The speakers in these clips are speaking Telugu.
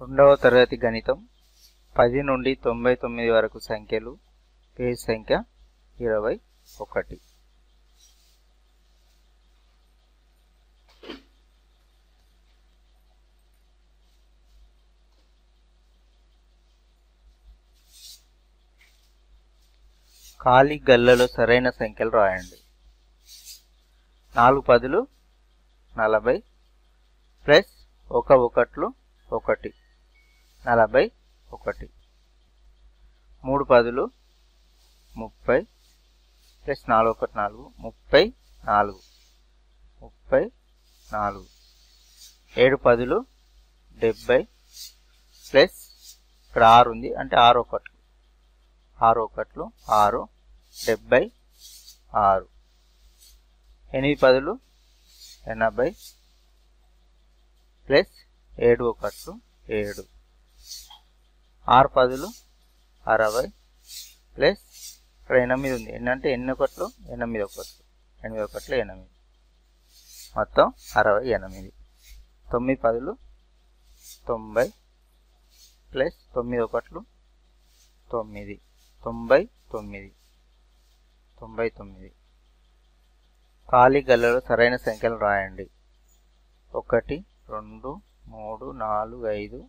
రెండవ తరగతి గణితం. పది నుండి తొంభై తొమ్మిది వరకు సంఖ్యలు. పేజ్ సంఖ్య ఇరవై ఒకటి. ఖాళీ గల్లలో సరైన సంఖ్యలు రాయండి. నాలుగు పదులు నలభై ప్లస్ ఒక ఒకట్లు ఒకటి. నలభై ఒకటి. మూడు పదులు ముప్పై ప్లస్ నాలుగు ఒకటి నాలుగు ముప్పై నాలుగు. ముప్పై నాలుగు. ఏడు పదులు డెబ్బై ప్లస్ ఇక్కడ ఆరు ఉంది అంటే ఆరు ఒకట్లు ఆరు ఒకట్లు ఆరు డెబ్బై ఆరు. ఎనిమిది పదులు ఎనభై ప్లస్ ఏడు ఒకట్లు ఏడు. ఆరు పదులు అరవై ప్లస్ ఇక్కడ ఎనిమిది ఉంది. ఎన్ని ఎన్ని ఒకట్లు? ఎనిమిది ఒకట్లు. ఎనిమిది ఒకట్లు ఎనిమిది. మొత్తం అరవై ఎనిమిది. తొమ్మిది పదులు తొంభై ప్లస్ తొమ్మిది ఒకట్లు తొమ్మిది. తొంభై తొమ్మిది. తొంభై తొమ్మిది. ఖాళీ గల్లలో సరైన సంఖ్యలు రాయండి. ఒకటి రెండు మూడు నాలుగు ఐదు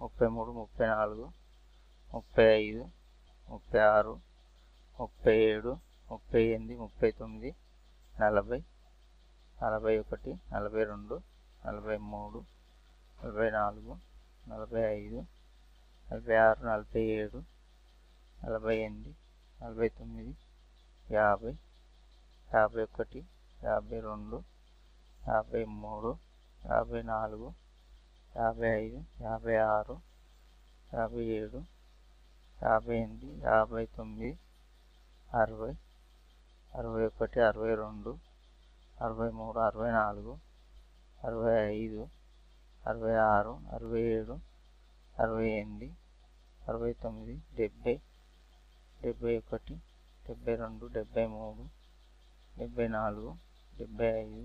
ముప్పై మూడు ముప్పై నాలుగు ముప్పై ఐదు ముప్పై ఆరు ముప్పై ఏడు ముప్పై ఎనిమిది ముప్పై తొమ్మిది నలభై నలభై ఒకటి నలభై రెండు నలభై మూడు నలభై నాలుగు నలభై ఐదు నలభై ఆరు నలభై ఏడు నలభై ఎనిమిది నలభై తొమ్మిది యాభై యాభై ఒకటి యాభై రెండు యాభై మూడు యాభై నాలుగు యాభై ఐదు యాభై ఆరు యాభై ఏడు యాభై ఎనిమిది యాభై తొమ్మిది అరవై అరవై ఒకటి అరవై రెండు అరవై మూడు అరవై నాలుగు అరవై ఐదు అరవై ఆరు అరవై ఏడు అరవై ఎనిమిది అరవై తొమ్మిది డెబ్బై డెబ్బై ఒకటి డెబ్బై రెండు డెబ్బై మూడు డెబ్బై నాలుగు డెబ్బై ఐదు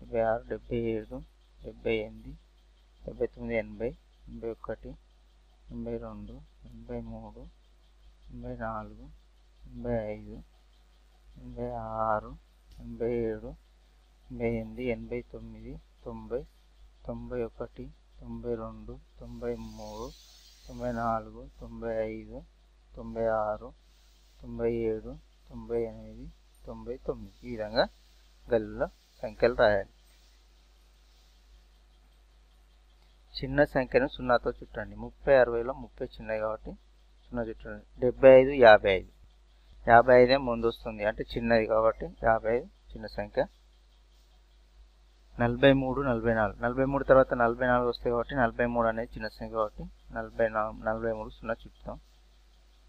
డెబ్బై ఆరు డెబ్బై ఏడు డెబ్బై ఎనిమిది డెబ్బై తొమ్మిది ఎనభై ఎనభై ఒకటి ఎనభై రెండు ఎనభై మూడు ఎనభై నాలుగు ఎనభై ఐదు ఎనభై ఆరు ఎనభై ఏడు ఎనభై ఎనిమిది ఎనభై తొమ్మిది తొంభై తొంభై ఒకటి తొంభై రెండు తొంభై మూడు తొంభై నాలుగు తొంభై ఐదు తొంభై ఆరు తొంభై ఏడు తొంభై ఎనిమిది తొంభై తొమ్మిది. ఈ విధంగా గల్లులో సంఖ్యలు రాయాలి. చిన్న సంఖ్యను సున్నాతో చుట్టండి. ముప్పై అరవైలో ముప్పై చిన్నది కాబట్టి సున్నా చుట్టండి. డెబ్బై ఐదు యాభై ఐదు. యాభై ఐదే ముందు వస్తుంది. అంటే చిన్నది కాబట్టి యాభై ఐదు చిన్న సంఖ్య. నలభై మూడు నలభై నాలుగు. నలభై మూడు తర్వాత నలభై నాలుగు వస్తాయి కాబట్టి నలభై మూడు అనేది చిన్న సంఖ్య కాబట్టి నలభై నాలుగు నలభై మూడు సున్నా చుట్టుతాం.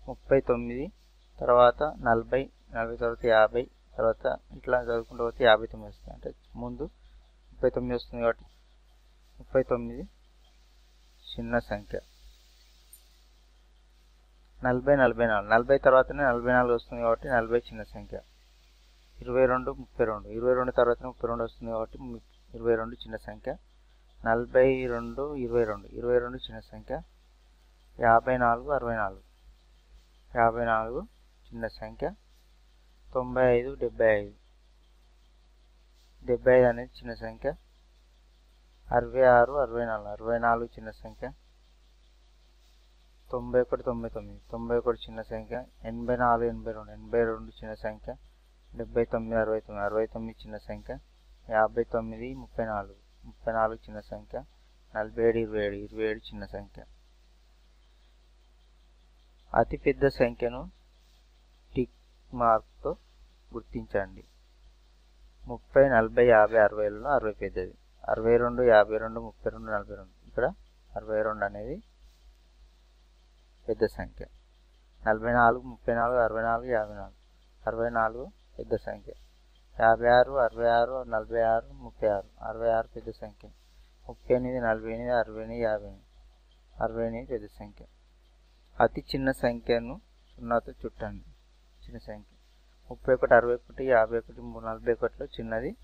ముప్పై తొమ్మిది తర్వాత నలభై నలభై తర్వాత యాభై తర్వాత ఇట్లా చదువుకుంటూ పోతే యాభై తొమ్మిది వస్తుంది అంటే ముందు ముప్పై తొమ్మిది వస్తుంది కాబట్టి ముప్పై తొమ్మిది చిన్న సంఖ్య. నలభై నలభై నాలుగు. నలభై తర్వాతనే నలభై నాలుగు వస్తుంది కాబట్టి నలభై చిన్న సంఖ్య. ఇరవై రెండు ముప్పై రెండు. ఇరవై రెండు తర్వాత ముప్పై రెండు వస్తుంది కాబట్టి ఇరవై రెండు చిన్న సంఖ్య. నలభై రెండు ఇరవై రెండు. ఇరవై రెండు చిన్న సంఖ్య. యాభై నాలుగు అరవై నాలుగు. యాభై నాలుగు చిన్న సంఖ్య. తొంభై ఐదు డెబ్బై ఐదు. డెబ్బై ఐదు అనేది చిన్న సంఖ్య. అరవై ఆరు అరవై నాలుగు అరవై నాలుగు చిన్న సంఖ్య. తొంభై ఒకటి తొంభై తొమ్మిది తొంభై ఒకటి చిన్న సంఖ్య. ఎనభై నాలుగు ఎనభై రెండు ఎనభై రెండు చిన్న సంఖ్య. డెబ్బై తొమ్మిది అరవై తొమ్మిది అరవై తొమ్మిది చిన్న సంఖ్య. యాభై తొమ్మిది ముప్పై నాలుగు ముప్పై నాలుగు చిన్న సంఖ్య. నలభై ఏడు ఇరవై ఏడు ఇరవై ఏడు చిన్న సంఖ్య. అతిపెద్ద సంఖ్యను టిక్ మార్క్తో గుర్తించండి. ముప్పై నలభై యాభై అరవైలలో అరవై పెద్దది. అరవై రెండు యాభై రెండు ముప్పై రెండు నలభై రెండు. ఇక్కడ అరవై రెండు అనేది పెద్ద సంఖ్య. నలభై నాలుగు ముప్పై నాలుగు అరవై నాలుగు యాభై నాలుగు. అరవై నాలుగు పెద్ద సంఖ్య. యాభై ఆరు అరవై ఆరు నలభై ఆరు ముప్పై ఆరు. అరవై ఆరు పెద్ద సంఖ్య. ముప్పై ఎనిమిది నలభై ఎనిమిది అరవై ఎనిమిది యాభై ఎనిమిది. అరవై ఎనిమిది పెద్ద సంఖ్య. అతి చిన్న సంఖ్యను సున్నాతో చుట్టండి. చిన్న సంఖ్య. ముప్పై ఒకటి అరవై ఒకటి యాభై ఒకటి నలభై ఒకటిలో చిన్నది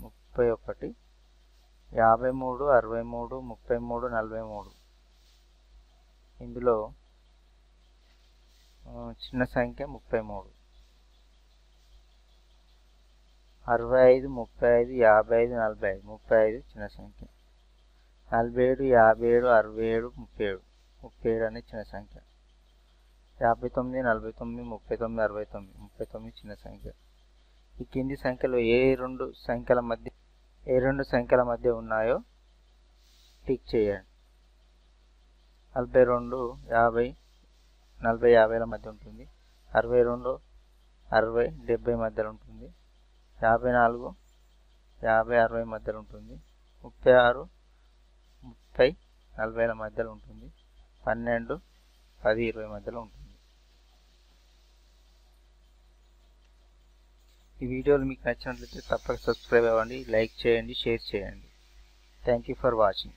ముప్పై ఒకటి. యాభై మూడు అరవై మూడు ముప్పై మూడు నలభై మూడు ఇందులో చిన్న సంఖ్య ముప్పై మూడు అరవై ఐదు ముప్పై ఐదు యాభై ఐదు నలభై ఐదు ముప్పై ఐదు చిన్న సంఖ్య. నలభై ఏడు యాభై ఏడు అరవై ఏడు ముప్పై ఏడు ముప్పై ఏడు అనేది చిన్న సంఖ్య. యాభై తొమ్మిది నలభై తొమ్మిది ముప్పై తొమ్మిది అరవై తొమ్మిది ముప్పై తొమ్మిది చిన్న సంఖ్య. ఈ కింది సంఖ్యలో ఏ రెండు సంఖ్యల మధ్య ఏ రెండు సంఖ్యల మధ్య ఉన్నాయో టిక్ చేయండి. నలభై రెండు యాభై నలభై యాభైల మధ్య ఉంటుంది. అరవై రెండు అరవై డెబ్బై మధ్యలో ఉంటుంది. యాభై నాలుగు యాభై అరవై మధ్యలో ఉంటుంది. ముప్పై ఆరు ముప్పై నలభైల మధ్యలో ఉంటుంది. పన్నెండు పది ఇరవై మధ్యలో ఉంటుంది. ఈ వీడియోలు మీకు నచ్చినట్లయితే తప్పక సబ్స్క్రైబ్ అవ్వండి లైక్ చేయండి షేర్ చేయండి. Thank you for watching